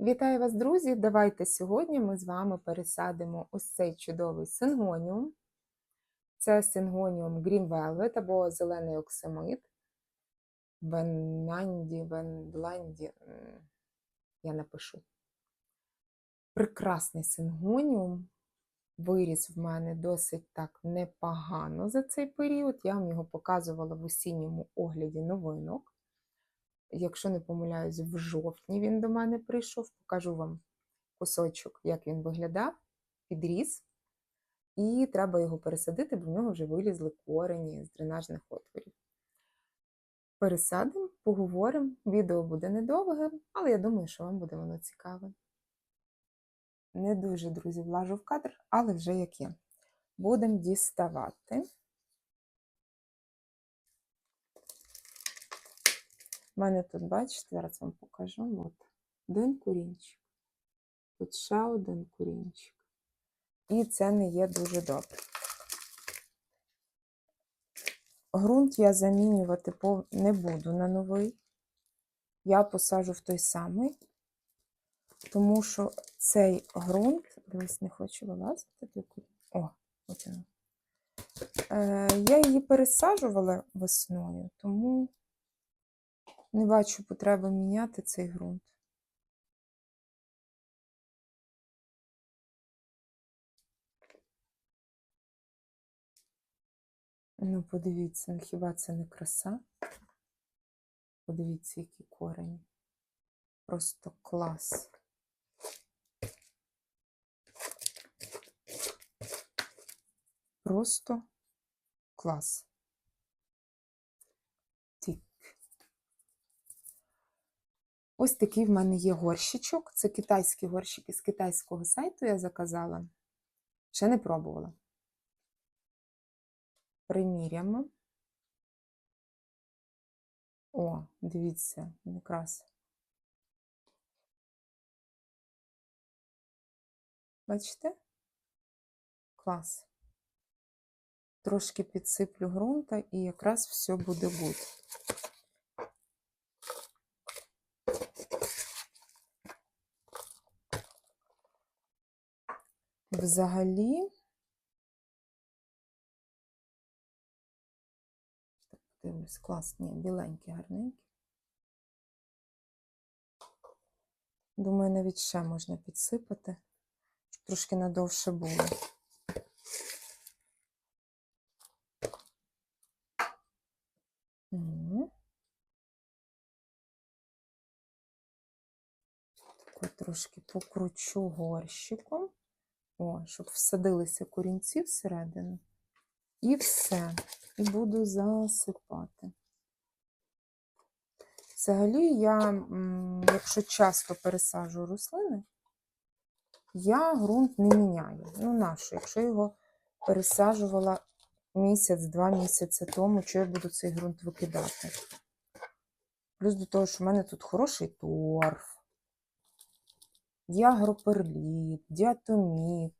Вітаю вас, друзі! Давайте сьогодні ми з вами пересадимо ось цей чудовий сингоніум. Це сингоніум Green Velvet або зелений оксамит. Венанді, Вендланді, м, я напишу. Прекрасний сингоніум. Виріс в мене досить так непогано за цей період. Я вам його показувала в осінньому огляді новинок. Якщо не помиляюсь, в жовтні він до мене прийшов. Покажу вам кусочок, як він виглядав, підріс. І треба його пересадити, бо в нього вже вилізли корені з дренажних отворів. Пересадимо, поговоримо. Відео буде недовге, але я думаю, що вам буде воно цікаве. Не дуже, друзі, влажу в кадр, але вже як є. Будемо діставати. У мене тут, бачите, зараз вам покажу. От, один курінчик. Тут ще один курінчик. І це не є дуже добре. Грунт я замінювати не буду на новий. Я посажу в той самий, тому що цей ґрунт, дивись, не хочу вилазити. О, от воно. Е, я її пересаджувала весною, тому не бачу потреби міняти цей ґрунт. Ну, подивіться, ну хіба це не краса? Подивіться, які корені. Просто клас. Просто клас. Ось такий в мене є горщичок. Це китайські горщики з китайського сайту я заказала. Ще не пробувала. Приміряємо. О, дивіться, якраз. Бачите? Клас. Трошки підсиплю ґрунта і якраз все буде гуд. Взагалі, так, подивлюсь, клас, ні, біленький, гарненький. Думаю, навіть ще можна підсипати, щоб трошки надовше було. Угу. Так, трошки покручу горщиком. О, щоб всадилися корінці всередину. І все. І буду засипати. Взагалі, я, якщо часто пересаджую рослини, я ґрунт не міняю. Ну, нащо? Якщо його пересаджувала місяць-два місяці тому, що я буду цей ґрунт викидати. Плюс до того, що в мене тут хороший торф, діагроперліт, діатоміт.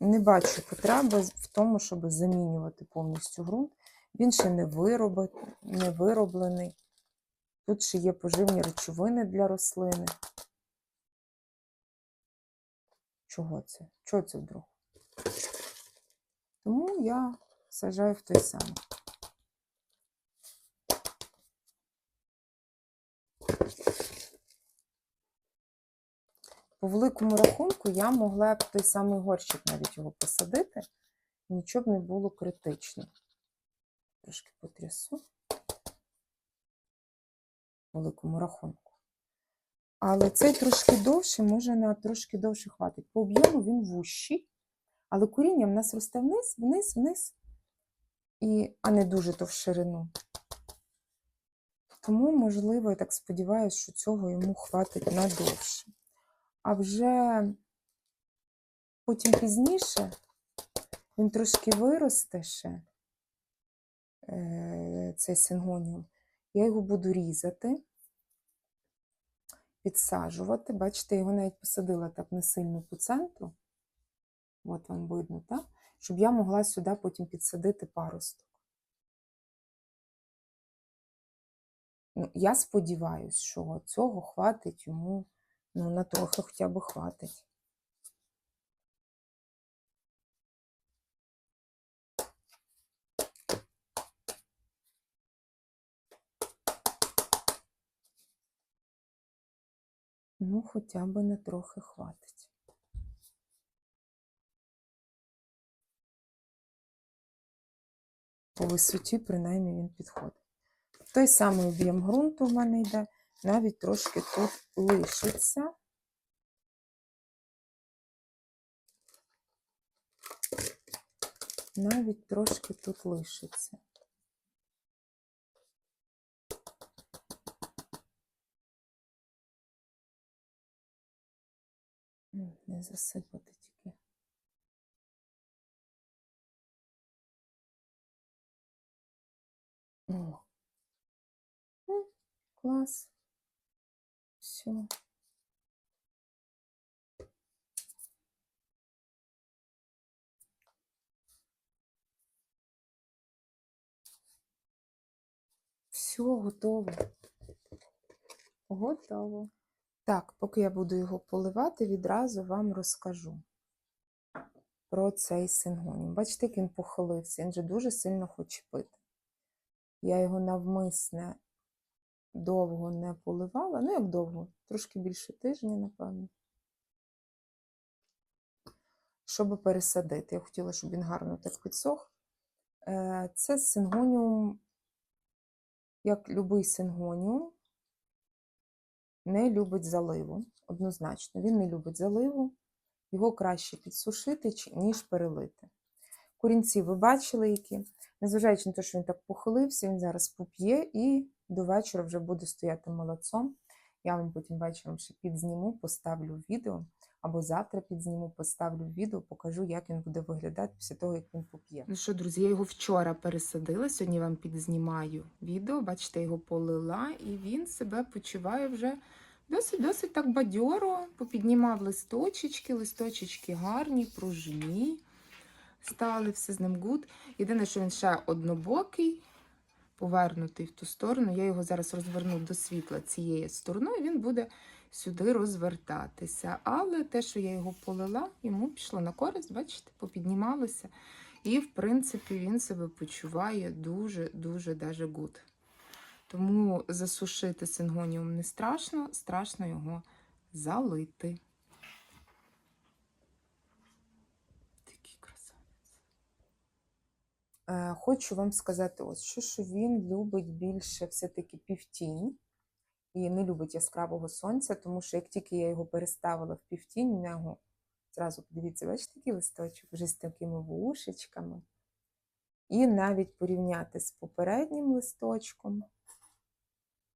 Не бачу потреби в тому, щоб замінювати повністю ґрунт. Він ще не, виробить, не вироблений. Тут ще є поживні речовини для рослини. Чого це? Чого це вдруг? Тому я сажаю в той самий. По великому рахунку я могла б той самий горщик навіть його посадити, нічого б не було критично. Трошки потрясу по великому рахунку. Але цей трошки довший, може на трошки довше хватить. По об'єму він вущий, але коріння в нас росте вниз, вниз, вниз, і, а не дуже то в ширину. Тому, можливо, я так сподіваюся, що цього йому хватить надовше. А вже потім пізніше він трошки виросте ще, е, цей сингоніум. Я його буду різати, підсаджувати. Бачите, його навіть посадила так не сильно по центру. От вам видно, так? Щоб я могла сюди потім підсадити паросток. Ну, Я сподіваюся, що цього хватить йому Ну, на трохи хоча б хватить. Ну, хоча б на трохи хватить. По висоті, принаймні, він підходить. Той самий об'єм ґрунту в мене йде, навіть трошки тут лишиться. Навіть трошки тут лишиться. Не засипати тільки. О. Клас. Все. Все, готово. Готово. Так, поки я буду його поливати, відразу вам розкажу про цей сингонім. Бачите, як він похилився, він же дуже сильно хоче пити. Я його навмисне довго не поливала. Ну, як довго, трошки більше тижня, напевно. Щоб пересадити. Я хотіла, щоб він гарно так підсох. Е, Це сингоніум, як любий сингоніум, не любить заливу. Однозначно, він не любить заливу. Його краще підсушити, ніж перелити. Корінці ви бачили, які. Незважаючи на те, що він так похилився, він зараз поп'є і до вечора вже буде стояти молодцом. Я вам потім вечором ще підзніму, поставлю відео, або завтра підзніму, поставлю відео, покажу, як він буде виглядати після того, як він поп'є. Ну що, друзі, я його вчора пересадила. Сьогодні вам підзнімаю відео. Бачите, його полила, і він себе почуває вже досить досить так бадьоро. Попіднімав листочечки, листочечки гарні, пружні. Стали все з ним гуд. Єдине, що він ще однобокий, повернутий в ту сторону. Я його зараз розверну до світла цією стороною, він буде сюди розвертатися. Але те, що я його полила, йому пішло на користь, бачите, попіднімалося. І, в принципі, він себе почуває дуже-дуже даже гуд. Тому засушити сингоніум не страшно, страшно його залити. Такий красавець. Е, Хочу вам сказати, ось що, що він любить більше все-таки півтінь і не любить яскравого сонця, тому що як тільки я його переставила в півтінь, в нього зразу подивіться, бачите, такий листочок вже з такими вушечками. І навіть порівняти з попереднім листочком.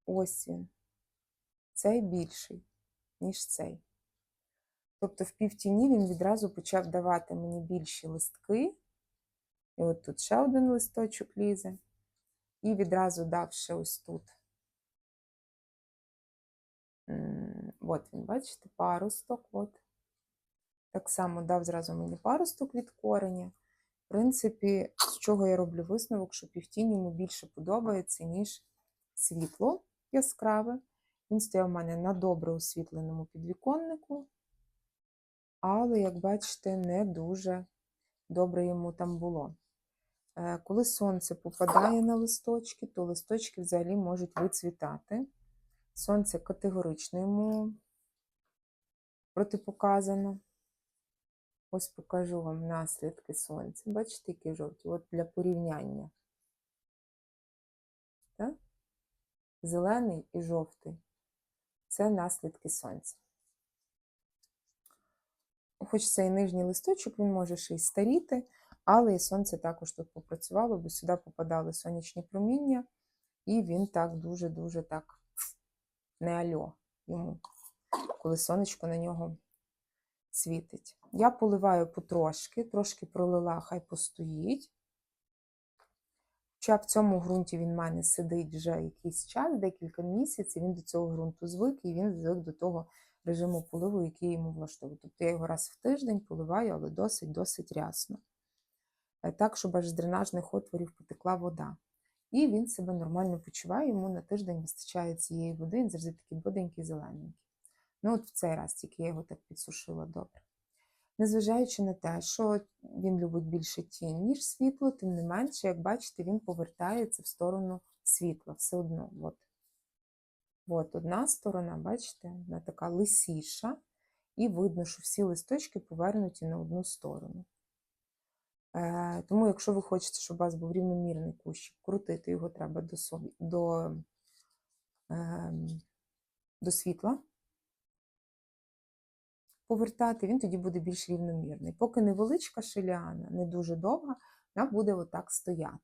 Ось він. Цей більший, ніж цей. Тобто в півтіні він відразу почав давати мені більші листки. І от тут ще один листочок лізе. І відразу дав ще ось тут. От він, бачите, паросток. От. Так само дав зразу мені паросток від кореня. В принципі, з чого я роблю висновок, що півтінь йому більше подобається, ніж світло яскраве. Він стояв у мене на добре освітленому підвіконнику, але, як бачите, не дуже добре йому там було. Е, Коли сонце попадає на листочки, то листочки взагалі можуть вицвітати. Сонце категорично йому протипоказано. Ось покажу вам наслідки сонця. Бачите, які жовті? От для порівняння. Так? Зелений і жовтий. Це наслідки сонця. Хоч цей нижній листочок, він може ще й старіти, але і сонце також тут попрацювало, бо сюди попадали сонячні проміння, і він так дуже-дуже так не альо йому, коли сонечко на нього світить. Я поливаю потрошки, трошки пролила, хай постоїть. Хоча в цьому ґрунті він в мене сидить вже якийсь час, декілька місяців, він до цього ґрунту звик, і він звик до того режиму поливу, який йому влаштовує. Тобто я його раз в тиждень поливаю, але досить-досить рясно. Е, Так, щоб аж з дренажних отворів потекла вода. І він себе нормально почуває, йому на тиждень вистачає цієї води, він завжди такий боденький, зелененький. Ну, от в цей раз тільки я його так підсушила добре. Незважаючи на те, що він любить більше тінь, ніж світло, тим не менше, як бачите, він повертається в сторону світла все одно. От. От одна сторона, бачите, вона така лисіша, і видно, що всі листочки повернуті на одну сторону. Е, тому, якщо ви хочете, щоб у вас був рівномірний кущик, крутити його треба до, до, е, до світла, повертати, він тоді буде більш рівномірний. Поки невеличка шиліана, не дуже довга, вона буде отак стояти.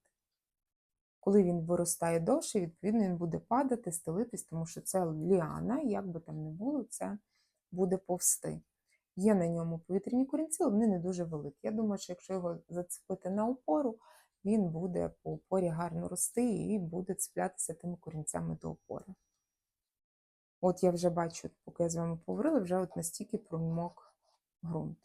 Коли він виростає довше, відповідно, він буде падати, стелитись, тому що це ліана, як би там не було, це буде повсти. Є на ньому повітряні корінці, але вони не дуже великі. Я думаю, що якщо його зацепити на опору, він буде по опорі гарно рости і буде цеплятися тими корінцями до опори. От я вже бачу, поки я з вами поговорила, вже от настільки промок ґрунт.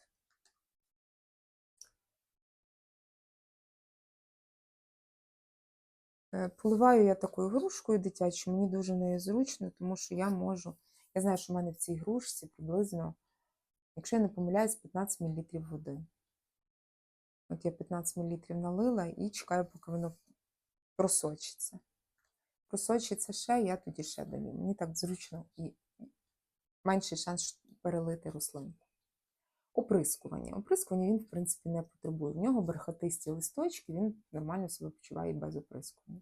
Е, Поливаю я такою грушкою дитячою, мені дуже нею зручно, тому що я можу. Я знаю, що в мене в цій грушці приблизно, якщо я не помиляюсь, 15 мл води. От я 15 мл налила і чекаю, поки воно просочиться. Просочиться ще, я тоді ще даю. Мені так зручно і менший шанс перелити рослинку. Оприскування. Оприскування він, в принципі, не потребує. В нього бархатисті листочки, він нормально себе почуває без оприскування.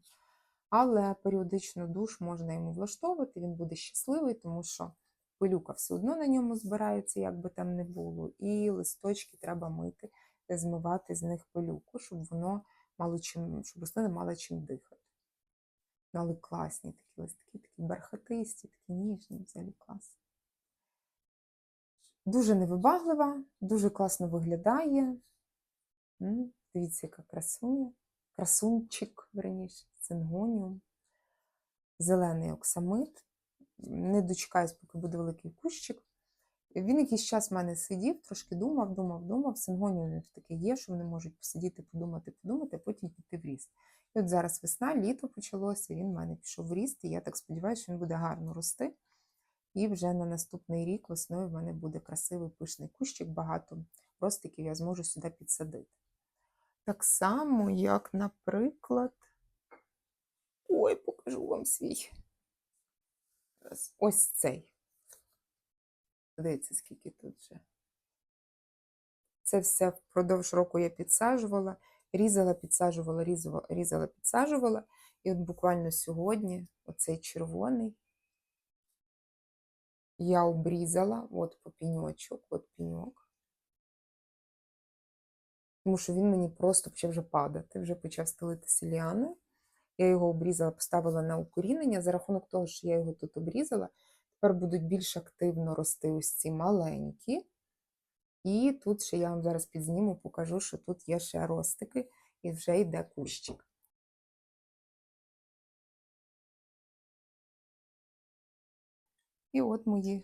Але періодично душ можна йому влаштовувати, він буде щасливий, тому що пилюка все одно на ньому збирається, як би там не було, і листочки треба мити, змивати з них пилюку, щоб воно мало чим, щоб рослина мала чим дихати. Ну, але класні такі листки, такі бархатисті, такі ніжні, взагалі класні. Дуже невибаглива, дуже класно виглядає. Дивіться, яка красуня. Красунчик, верніше, цингоніум. Зелений оксамит. Не дочекаюсь, поки буде великий кущик. Він якийсь час в мене сидів, трошки думав, думав, думав. Сингоніум таке є, що вони можуть посидіти, подумати, подумати, а потім піти в ріст. І от зараз весна, літо почалося, він в мене пішов в ріст, і я так сподіваюся, що він буде гарно рости. І вже на наступний рік весною в мене буде красивий пишний кущик, багато ростиків я зможу сюди підсадити. Так само, як, наприклад, ой, покажу вам свій. Ось цей. Дивіться, скільки тут вже. Це все впродовж року я підсаджувала, різала, підсаджувала, різала, різала, підсаджувала. І от буквально сьогодні оцей червоний я обрізала от по піньочок, от піньок. Тому що він мені просто почав вже падати, вже почав стелитися ліаною. Я його обрізала, поставила на укорінення. За рахунок того, що я його тут обрізала, тепер будуть більш активно рости ось ці маленькі. І тут ще я вам зараз підзніму, покажу, що тут є ще ростики і вже йде кущик. І от мої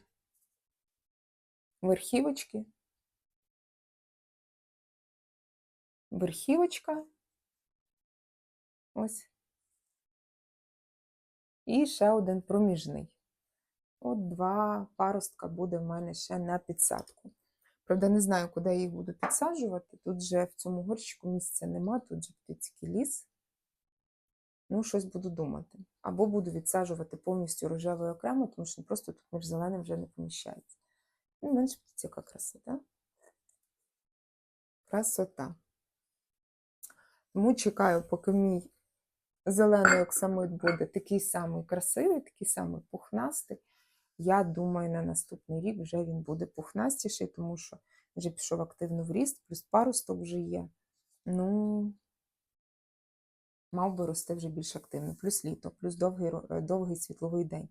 верхівочки. Верхівочка. Ось. І ще один проміжний. От два паростка буде в мене ще на підсадку. Правда, не знаю, куди я їх буду підсаджувати. Тут же в цьому горщику місця нема, тут же птицький ліс. Ну, щось буду думати. Або буду відсаджувати повністю рожевий окремо, тому що просто тут між зеленим вже не поміщається. Ну, менш птиця, яка красота. Красота. Тому чекаю, поки мій зелений оксамит буде такий самий красивий, такий самий пухнастий. Я думаю, на наступний рік вже він буде пухнастіший, тому що вже пішов активно в ріст, плюс паросток вже є. Ну, мав би рости вже більш активно, плюс літо, плюс довгий, довгий світловий день.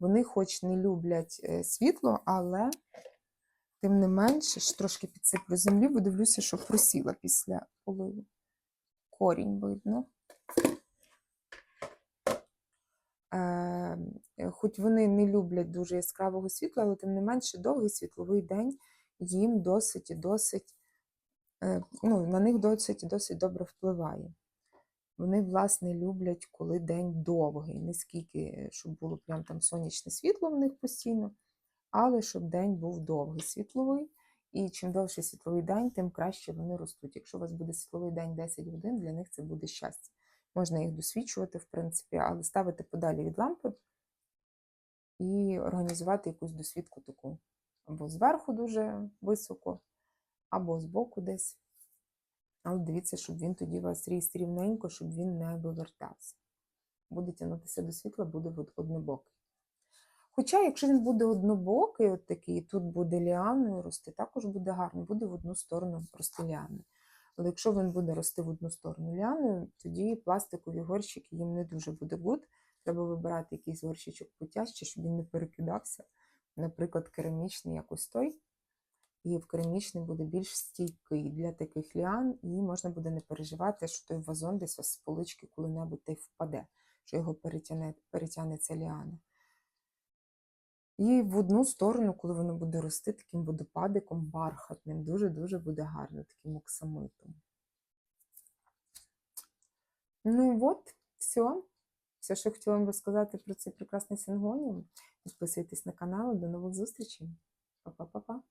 Вони хоч не люблять е, світло, але тим не менше, трошки підсиплю землі, бо дивлюся, що просіла після поливу. Корінь видно. Е, Хоч вони не люблять дуже яскравого світла, але тим не менше довгий світловий день їм досить і досить, е, ну, на них досить і досить добре впливає. Вони, власне, люблять, коли день довгий, не скільки, щоб було прям там сонячне світло в них постійно, але щоб день був довгий світловий. І чим довший світловий день, тим краще вони ростуть. Якщо у вас буде світловий день 10 годин, для них це буде щастя. Можна їх досвідчувати, в принципі, але ставити подалі від лампи і організувати якусь досвідку таку. Або зверху дуже високо, або збоку десь. Але дивіться, щоб він тоді у вас ріс рівненько, щоб він не вивертався. Буде тягнутися до світла, буде однобокий. Хоча, якщо він буде однобокий, от такий, тут буде ліаною рости, також буде гарно, буде в одну сторону рости ліаною. Але якщо він буде рости в одну сторону ліаною, тоді пластикові горщики їм не дуже буде гуд. Треба вибирати якийсь горщичок потяжче, щоб він не перекидався. Наприклад, керамічний якось той. І в керамічний буде більш стійкий для таких ліан, і можна буде не переживати, що той вазон десь з полички коли-небудь впаде, що його перетягне, перетягне ця ліана. І в одну сторону, коли воно буде рости таким водопадиком бархатним, дуже-дуже буде гарно, таким оксамитом. Ну от, все. Все, що хотіла вам розказати про цей прекрасний сингоніум. Підписуйтесь на канал. До нових зустрічей. Па-па-па-па.